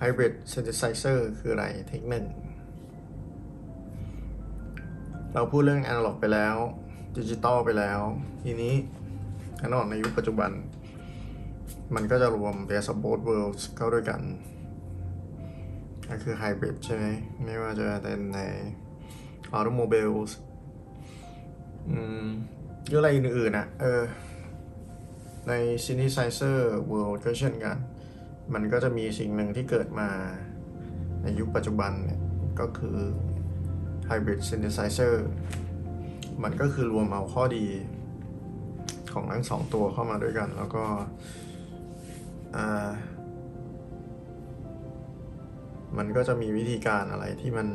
Hybrid Synthesizer คืออะไรเทคหนึ่งเราพูดเรื่อง Analog ไปแล้วดิจิตอลไปแล้ว ทีนี้ Analog ในยุคปัจจุบัน มันก็จะรวม Best of both worlds เข้าด้วยกัน ก็คือ Hybrid ใช่ไหมไม่ว่าจะเป็นใน Automobiles อืมหรืออะไรอื่นๆอะเออใน Synthesizer World ก็เช่นกัน มันก็จะมีสิ่งหนึ่งที่เกิดมาในยุคปัจจุบันเนี่ยก็คือ Hybrid Synthesizer มันก็คือรวมเอาข้อดีของทั้งสองตัวเข้ามาด้วยกัน แล้วก็มันก็จะมีวิธีการอะไรที่มัน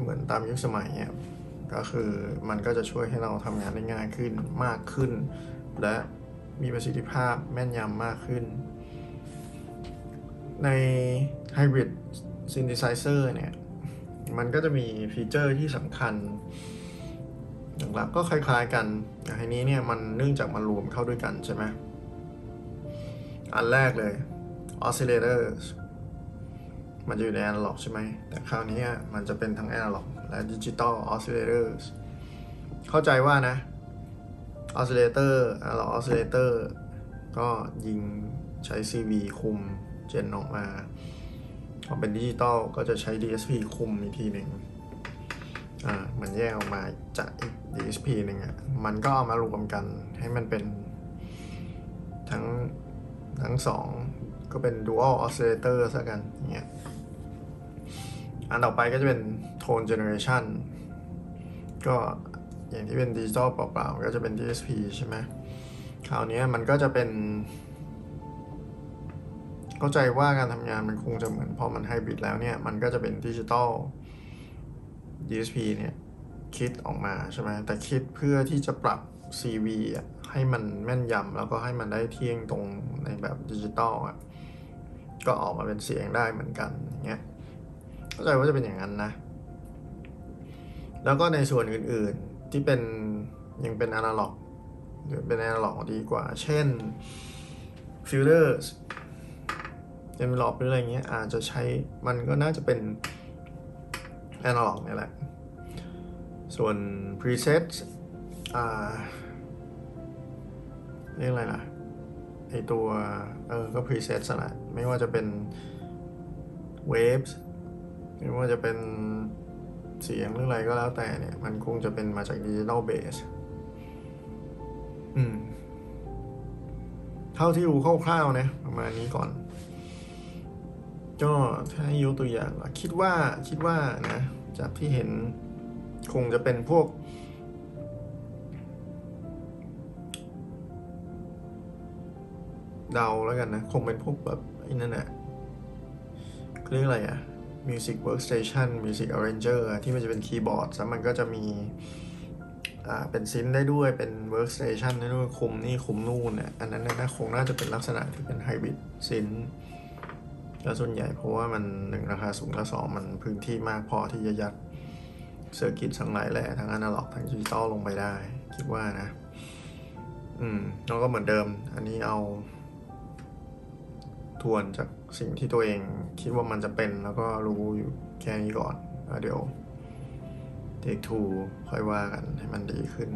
เหมือนตามยุคสมัยเนี่ยก็คือมันก็จะช่วยให้เราทำงานได้ง่ายขึ้นมากขึ้น และมีประสิทธิภาพแม่นยำมากขึ้น ใน Hybrid Synthesizer เนี่ย มันก็จะมีฟีเจอร์ที่สำคัญหลักๆก็คล้ายๆกันแต่ทีนี้เนี่ยมันเนื่องจากมันรวมเข้าด้วยกันใช่ไหมอันแรกเลย oscillators มันจะอยู่ใน analog ใช่ไหม แต่คราวนี้มันจะเป็นทั้ง analog และ digital oscillators เข้าใจว่านะ oscillator analog oscillator ก็ยิงใช้ CV คุม เจนออกมาพอเป็นดิจิตอลก็จะใช้ DSP คุมอีกทีหนึ่งอ่ามันแยกออกมาจากอีก DSP หนึ่งอะมันก็เอามารวมกันให้มันเป็นทั้งทั้งสองก็เป็น dual oscillator ซะกันอย่างเงี้ยอันต่อไปก็จะเป็น tone generation ก็อย่างที่เป็นดิจิตอลเปล่าๆก็จะเป็น DSP ใช่ไหมคราวนี้มันก็จะเป็น เข้าใจว่าการทำงานมันคงจะเหมือนพอมันไฮบริดแล้วเนี่ย มันก็จะเป็นดิจิตอล DSP เนี่ยคิดออกมาใช่ไหมแต่คิดเพื่อที่จะปรับ CV อะให้มันแม่นยำแล้วก็ให้มันได้เที่ยงตรงในแบบดิจิตอลอะก็ออกมาเป็นเสียงได้เหมือนกันอย่างเงี้ยเข้าใจว่าจะเป็นอย่างนั้นนะ แล้วก็ในส่วนอื่นๆที่เป็นยังเป็นอนาล็อกหรือเป็นอนาล็อกดีกว่า เช่นฟิลเตอร์ เอ็นล็อกหรืออะไรเงี้ยอาจจะใช้มันก็น่าจะเป็นอนาล็อกนี่แหละ ส่วน preset อ่าเรียกอะไรล่ะไอตัวเออก็ preset สละไม่ว่าจะเป็น waves ไม่ว่าจะเป็นเสียงหรืออะไรก็แล้วแต่เนี่ย มันคงจะเป็นมาจากดิจิตอลเบสอืม เท่าที่รู้คร่าวๆนะประมาณนี้ก่อน ก็ถ้าให้ยกตัวอย่างอะคิดว่าคิดว่านะจากที่เห็นคงจะเป็นพวก เดาแล้วกันนะ คงเป็นพวกแบบไอ้นั่นแหละเรียกอะไรอะ Music Workstation Music Arranger ที่มันจะเป็นคีย์บอร์ดแล้วมันก็จะมีอ่าเป็นซินได้ด้วยเป็น Workstation ได้ด้วยคุมนี่คุมนู่นเนี่ยอันนั้นน่าคงน่าจะเป็นลักษณะที่เป็นไฮบริดซิน แล้วส่วนใหญ่เพราะว่ามันหนึ่งราคาสูงและสองมันพื้นที่มากพอที่จะยัดเซอร์กิตทั้งหลายแหล่ทั้งอนาล็อกทั้งดิจิตอลลงไปได้ คิดว่านะ อืมแล้วก็เหมือนเดิม อันนี้เอา ทวนจากสิ่งที่ตัวเองคิดว่ามันจะเป็นแล้วก็รู้อยู่แค่นี้ก่อนเดี๋ยว take two ค่อยว่ากันให้มันดีขึ้น